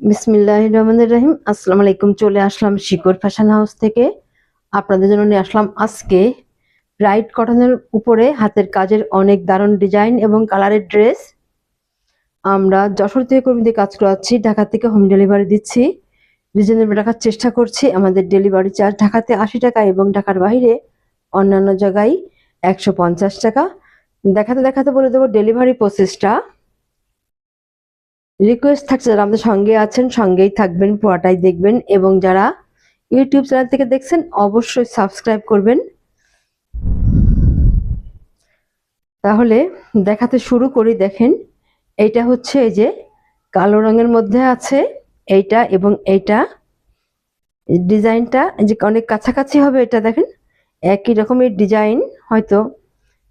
বিসমিল্লাহ রহমানুর রহিম। আসসালামু আলাইকুম। চলে আসলাম শিকর ফ্যাশন হাউস থেকে। আপনাদের জন্য নিয়ে আসলাম আজকে ব্রাইট কটনের উপরে হাতের কাজের অনেক দারুণ ডিজাইন এবং কালারের ড্রেস। আমরা যশোর থেকে কর্মীদের কাজ করাচ্ছি, ঢাকা থেকে হোম ডেলিভারি দিচ্ছি। রিজনেবল রাখার চেষ্টা করছি। আমাদের ডেলিভারি চার্জ ঢাকাতে আশি টাকা এবং ঢাকার বাইরে অন্যান্য জায়গায় একশো পঞ্চাশ টাকা। দেখাতে দেখাতে বলে দেবো ডেলিভারি প্রসেসটা। রিকোয়েস্ট থাকছে যারা আমাদের সঙ্গে আছেন, সঙ্গেই থাকবেন, পুরাটাই দেখবেন এবং যারা ইউটিউব চ্যানেল থেকে দেখছেন, অবশ্যই সাবস্ক্রাইব করবেন। তাহলে দেখাতে শুরু করি, দেখেন। এইটা হচ্ছে এই যে কালো রঙের মধ্যে আছে এইটা এবং এইটা। ডিজাইনটা যে অনেক কাছাকাছি হবে এটা, দেখেন। একই রকমের ডিজাইন, হয়তো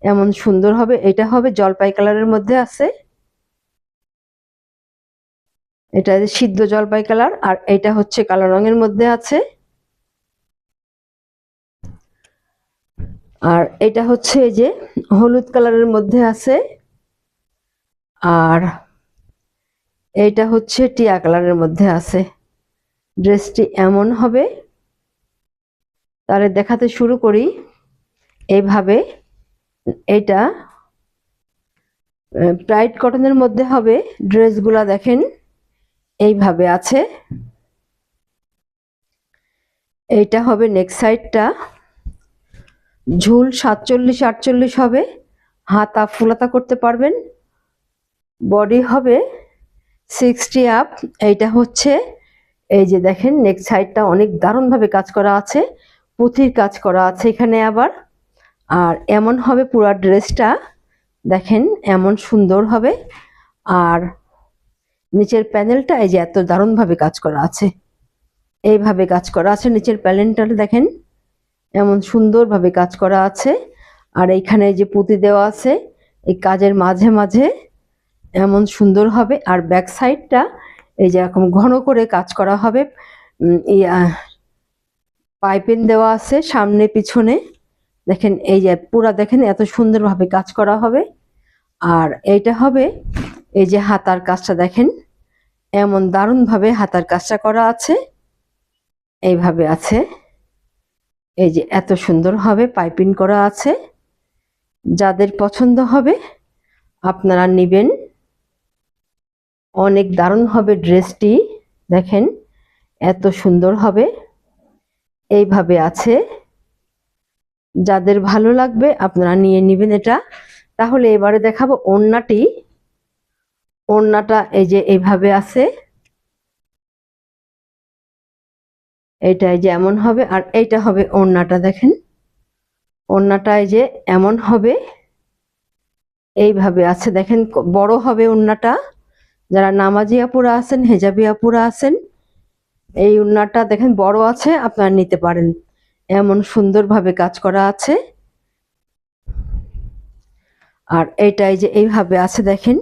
এমন সুন্দর হবে, এটা হবে জলপাই কালারের মধ্যে আছে। এটা সিদ্ধ জলপাই কালার আর এটা হচ্ছে কালো রঙের মধ্যে আছে। আর এটা হচ্ছে এই যে হলুদ কালারের মধ্যে আছে। আর এইটা হচ্ছে টিয়া কালারের মধ্যে আছে। ড্রেসটি এমন হবে, তাহলে দেখাতে শুরু করি। এইভাবে এটা ব্রাইট কটনের মধ্যে হবে। ড্রেসগুলা দেখেন। এইভাবে আছে। এইটা হবে নেক্সট সাইডটা ঝুল সাতচল্লিশ, আটচল্লিশ হবে। হাতা ফুলাতা করতে পারবেন। বডি হবে সিক্সটি আপ এইটা হচ্ছে, এই যে দেখেন নেক্সট সাইডটা অনেক দারুণভাবে কাজ করা আছে। পুঁথির কাজ করা আছে এখানে আবার। আর এমন হবে পুরা ড্রেসটা দেখেন, এমন সুন্দর হবে। আর নিচের প্যানেলটা এই যে এত দারুণভাবে কাজ করা আছে। এইভাবে কাজ করা আছে, নিচের প্যানেলটা দেখেন, এমন সুন্দরভাবে কাজ করা আছে। আর এইখানে যে পুঁতি দেওয়া আছে, এই কাজের মাঝে মাঝে এমন সুন্দর হবে। আর ব্যাক সাইডটা এই যে এরকম ঘন করে কাজ করা হবে। পাইপেন দেওয়া আছে সামনে পিছনে। দেখেন, এই যে পুরা দেখেন, এত সুন্দরভাবে কাজ করা হবে। আর এইটা হবে এই যে হাতার কাজটা দেখেন, এমন দারুণভাবে হাতার কাজটা করা আছে, এইভাবে আছে, এই যে এত সুন্দর হবে পাইপিং করা আছে, যাদের পছন্দ হবে আপনারা নেবেন। অনেক দারুণ হবে ড্রেসটি দেখেন, এত সুন্দর হবে, এইভাবে আছে। যাদের ভালো লাগবে আপনারা নিয়ে নেবেন এটা। তাহলে এবারে দেখাবো ওড়নাটি। ওড়নাটা এই যে এইভাবে আছে। এই যে এমন হবে আর এইটা হবে ওড়নাটা দেখেন। ওড়নাটা এই যে এমন হবে, এইভাবে আছে। দেখেন বড় হবে ওড়নাটা। যারা নামাজি আপুরা আছেন হেজাবি আপুরা আছেন, এই ওড়নাটা দেখেন বড় আছে, আপনারা নিতে পারেন। এমন সুন্দরভাবে কাজ করা আছে। আর এইটাই যে এইভাবে আছে, দেখেন।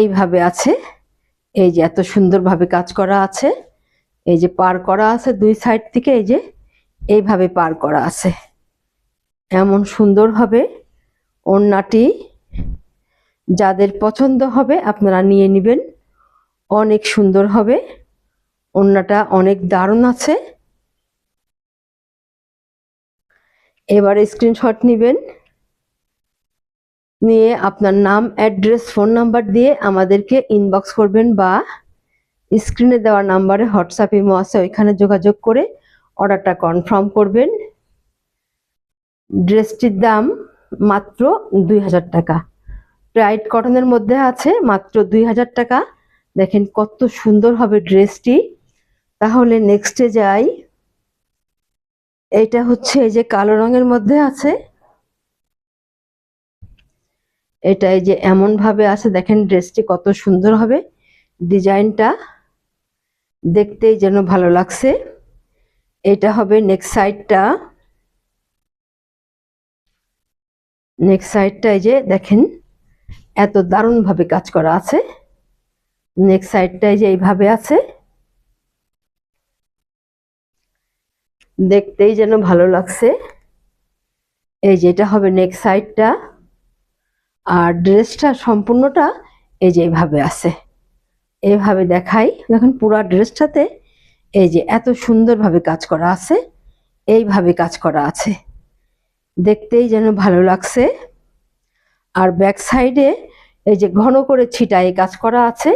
এইভাবে আছে। এই যে এত সুন্দরভাবে কাজ করা আছে। এই যে পার করা আছে দুই সাইড থেকে, এই যে এইভাবে পার করা আছে। এমন সুন্দরভাবে ওড়নাটি। যাদের পছন্দ হবে, আপনারা নিয়ে নেবেন। অনেক সুন্দর হবে। ওড়নাটা অনেক দারুণ আছে। এবারে স্ক্রিনশট নেবেন। নিয়ে আপনার নাম অ্যাড্রেস ফোন নাম্বার দিয়ে আমাদেরকে ইনবক্স করবেন বা স্ক্রিনে দেওয়া নাম্বারে হোয়াটসঅ্যাপ ইমো আছে, ওইখানে যোগাযোগ করে অর্ডারটা কনফার্ম করবেন। ড্রেসটির দাম মাত্র দুই হাজার টাকা। ব্রাইট কটনের মধ্যে আছে মাত্র দুই হাজার টাকা। দেখেন কত সুন্দর হবে ড্রেসটি তাহলে নেক্সটে যাই। এটা হচ্ছে এই যে কালো রঙের মধ্যে আছে। এটা এই যে এমন ভাবে আছে, দেখেন ড্রেসটি কত সুন্দর হবে। ডিজাইনটা দেখতেই যেন ভালো লাগছে। এটা হবে নেক্সট সাইডটা নেক্সট সাইডটা এই যে দেখেন, এত দারুণ ভাবে কাজ করা আছে। নেক্সট সাইডটা এই যে এইভাবে আছে, দেখতেই যেন ভালো লাগছে। এই যে এটা হবে নেক্সট সাইডটা আর ড্রেসটা সম্পূর্ণটা এই যে এইভাবে আছে। এইভাবে দেখাই। দেখুন, পুরো ড্রেসটাতে এই যে এত সুন্দরভাবে কাজ করা আছে, এইভাবে কাজ করা আছে। দেখতেই যেন ভালো লাগছে। আর ব্যাক সাইডে এই যে ঘন করে ছিটাই কাজ করা আছে,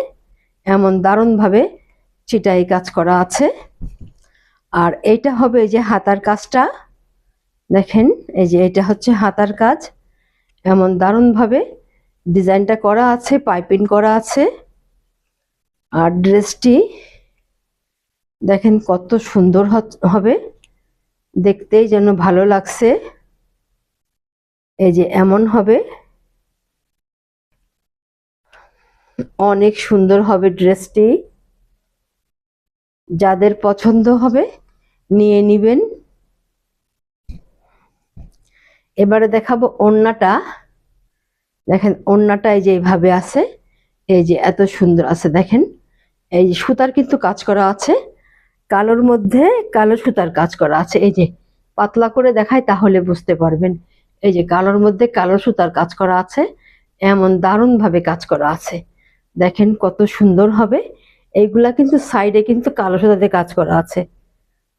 এমন দারুণভাবে ছিটাই কাজ করা আছে। আর এইটা হবে এই যে হাতার কাজটা। দেখেন, এই যে এটা হচ্ছে হাতার কাজ। এমন দারুণভাবে ডিজাইনটা করা আছে, পাইপিং করা আছে। আর ড্রেসটি দেখেন কত সুন্দর হবে। দেখতেই যেন ভালো লাগছে। এই যে এমন হবে। অনেক সুন্দর হবে ড্রেসটি। যাদের পছন্দ হবে, নিয়ে নিবেন। এবারে দেখাবো ওড়নাটা। দেখেন, ওড়নাটা এই যে এইভাবে আছে, এই যে এত সুন্দর আছে, দেখেন। এই যে সুতার কিন্তু কাজ করা আছে, কালোর মধ্যে কালো সুতার কাজ করা আছে। এই যে পাতলা করে দেখায় তাহলে বুঝতে পারবেন। এই যে কালোর মধ্যে কালো সুতার কাজ করা আছে, এমন দারুণ ভাবে কাজ করা আছে। দেখেন কত সুন্দর হবে। এইগুলা কিন্তু সাইডে কিন্তু কালো সুতাতে কাজ করা আছে।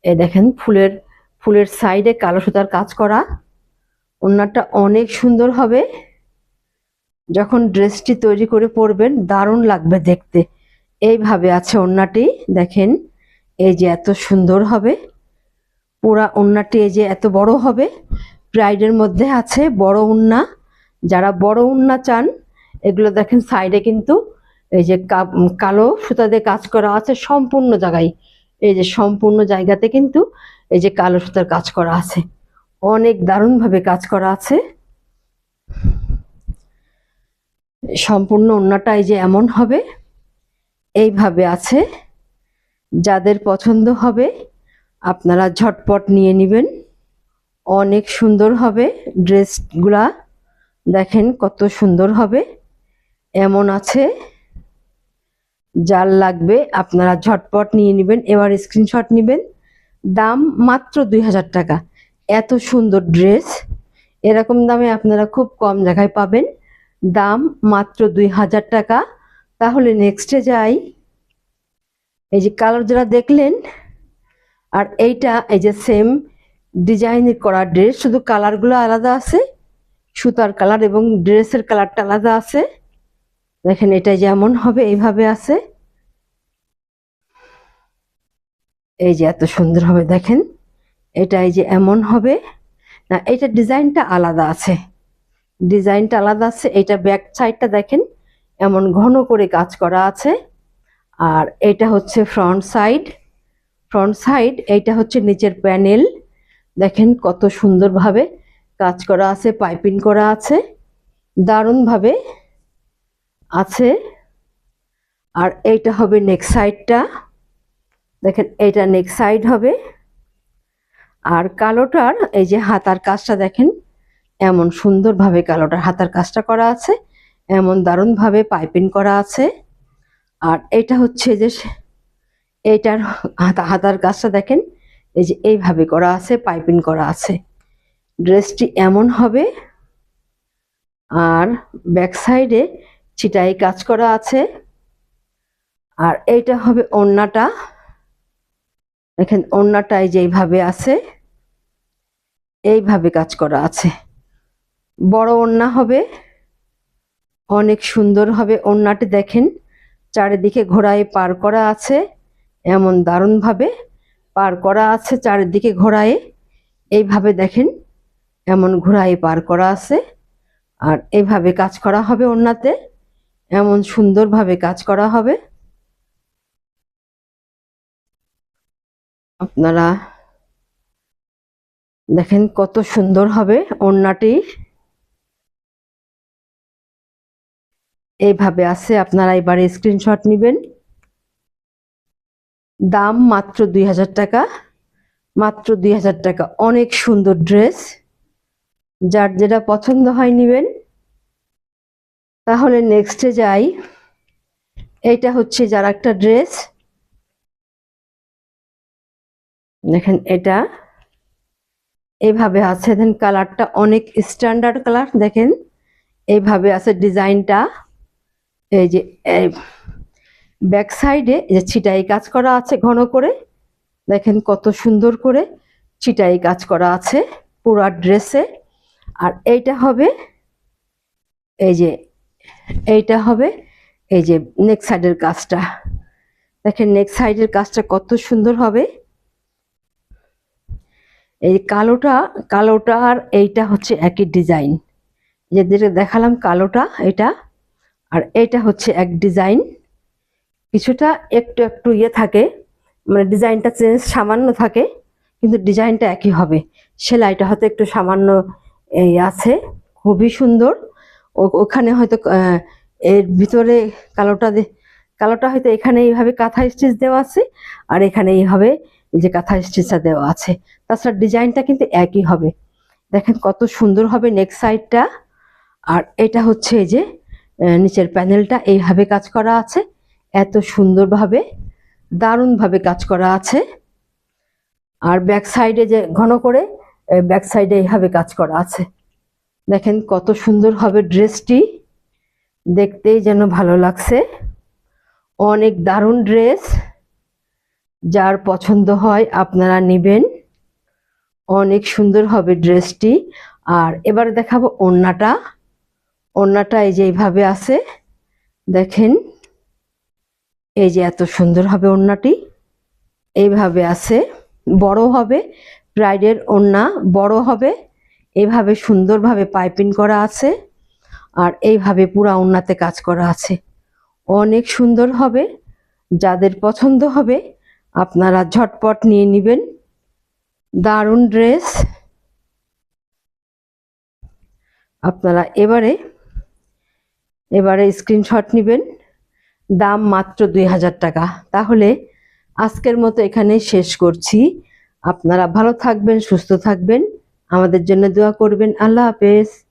এই দেখেন, ফুলের ফুলের সাইডে কালো সুতার কাজ করা। ওনারটা অনেক সুন্দর হবে। যখন ড্রেসটি তৈরি করে পরবেন, দারুণ লাগবে দেখতে। এইভাবে আছে ওড়নাটি, দেখেন, এই যে এত সুন্দর হবে। পুরা ওড়নাটি এই যে এত বড় হবে। ব্রাইডের মধ্যে আছে বড় ওড়না। যারা বড় ওড়না চান, এগুলো দেখেন সাইডে কিন্তু এই যে কালো সুতা দিয়ে কাজ করা আছে সম্পূর্ণ জায়গায়। এই যে সম্পূর্ণ জায়গাতে কিন্তু এই যে কালো সুতার কাজ করা আছে। অনেক দারুণভাবে কাজ করা আছে। সম্পূর্ণ এই যে এমন হবে, এইভাবে আছে। যাদের পছন্দ হবে, আপনারা ঝটপট নিয়ে নেবেন। অনেক সুন্দর হবে ড্রেসগুলা। দেখেন কত সুন্দর হবে। এমন আছে। যার লাগবে আপনারা ঝটপট নিয়ে নেবেন। এবার স্ক্রিনশট নেবেন। দাম মাত্র দুই হাজার টাকা। এত সুন্দর ড্রেস এরকম দামে আপনারা খুব কম জায়গায় পাবেন। দাম মাত্র দুই হাজার টাকা। তাহলে নেক্সটে যাই। এই যে কালার যারা দেখলেন, আর এইটা, এই যে সেম ডিজাইনের করা ড্রেস শুধু কালারগুলো আলাদা আছে। সুতার কালার এবং ড্রেসের কালারটা আলাদা আছে। দেখেন এটা যেমন হবে, এইভাবে আছে। এই যে এত সুন্দর হবে, দেখেন। এটা এই যে এমন হবে, না, এটা ডিজাইনটা আলাদা আছে। ডিজাইনটা আলাদা আছে, এটা ব্যাক সাইডটা দেখেন, এমন ঘন করে কাজ করা আছে। আর এটা হচ্ছে ফ্রন্ট সাইড ফ্রন্ট সাইড এইটা হচ্ছে নিচের প্যানেল দেখেন কত সুন্দরভাবে কাজ করা আছে পাইপিং করা আছে, দারুণভাবে আছে। আর এইটা হবে নেক সাইডটা দেখেন, এইটা নেক সাইড হবে। আর কালোটার, এই যে হাতার কাজটা দেখেন, এমন সুন্দরভাবে কালোটার হাতার কাজটা করা আছে, এমন দারুণভাবে পাইপিং করা আছে। আর এটা হচ্ছে যে এইটার হাতা, হাতার কাজটা দেখেন, এই যে এইভাবে করা আছে, পাইপিং করা আছে। ড্রেসটি এমন হবে, আর ব্যাক সাইডে ছিটাই কাজ করা আছে। আর এইটা হবে ওড়নাটা। দেখেন ওড়নাটা এই যে আছে এইভাবে কাজ করা আছে। বড় ওড়না হবে, অনেক সুন্দর হবে। ওড়নাটি দেখেন, চারিদিকে ঘোড়ায় পার করা আছে, এমন দারুণভাবে পার করা আছে চারিদিকে ঘোড়ায়। এইভাবে দেখেন, এমন ঘোড়ায় পার করা আছে, আর এইভাবে কাজ করা হবে ওড়নাতে, এমন সুন্দরভাবে কাজ করা হবে। আপনারা দেখেন কত সুন্দর হবে ওড়নাটি। এইভাবে আছে, আপনারা এবারে স্ক্রিনশট নেবেন। দাম মাত্র দুই হাজার টাকা, মাত্র দুই হাজার টাকা। অনেক সুন্দর ড্রেস, যার যেটা পছন্দ হয় নেবেন। তাহলে নেক্সটে যাই। এইটা হচ্ছে যার একটা ড্রেস। দেখেন এটা। এইভাবে আছে। দেন কালারটা অনেক স্ট্যান্ডার্ড কালার দেখেন। এইভাবে আছে ডিজাইনটা এই যে ব্যাক সাইডে যে ছিটাই কাজ করা আছে ঘন করে। দেখেন কত সুন্দর করে ছিটাই কাজ করা আছে পুরা ড্রেসে আর এইটা হবে, এই যে, এইটা হবে, এই যে নেক সাইডের কাজটা। দেখেন নেক সাইডের কাজটা কত সুন্দর হবে। এই কালোটা কালোটা আর এইটা হচ্ছে একই ডিজাইন। যে যেটা দেখালাম কালোটা, এটা, আর এইটা হচ্ছে এক ডিজাইন। কিছুটা একটু একটু ইয়ে থাকে মানে ডিজাইনটা চেঞ্জ সামান্য থাকে, কিন্তু ডিজাইনটা একই হবে। সেলাইটা হয়তো একটু সামান্য এই আছে, খুবই সুন্দর। ও- ওখানে হয়তো এর ভিতরে কালোটা কালোটা হয়তো এখানে এইভাবে কাঁথা স্টিচ দেওয়া আছে, আর এখানে এইভাবে এই যে কাঁথা স্টিচটা দেওয়া আছে, তাছাড়া ডিজাইনটা কিন্তু একই হবে। দেখেন কত সুন্দর হবে নেক সাইডটা আর এটা হচ্ছে এই যে নিচের প্যানেলটা, এইভাবে কাজ করা আছে। এত সুন্দরভাবে, দারুণভাবে কাজ করা আছে। আর ব্যাক সাইডে যে ঘন করে ব্যাক সাইডে এইভাবে কাজ করা আছে। দেখেন কত সুন্দর হবে ড্রেসটি। দেখতেই যেন ভালো লাগছে। অনেক দারুণ ড্রেস। যার পছন্দ হয় আপনারা নেবেন। অনেক সুন্দর হবে ড্রেসটি। আর এবারে দেখাবো ওড়নাটা। ওড়নাটা এই যে এইভাবে আছে। দেখেন, এই যে এত সুন্দর হবে ওড়নাটি। এইভাবে আছে। বড় হবে ব্রাইডের ওড়না বড় হবে। এইভাবে সুন্দরভাবে পাইপিং করা আছে। আর এইভাবে পুরা ওড়নাতে কাজ করা আছে। অনেক সুন্দর হবে। যাদের পছন্দ হবে আপনারা ঝটপট নিয়ে নেবেন। দারুণ ড্রেস। আপনারা এবারে এবারে স্ক্রিনশট নেবেন। দাম মাত্র দুই হাজার টাকা। তাহলে আজকের মতো এখানে শেষ করছি। আপনারা ভালো থাকবেন, সুস্থ থাকবেন। আমাদের জন্য দোয়া করবেন। আল্লাহ হাফেজ।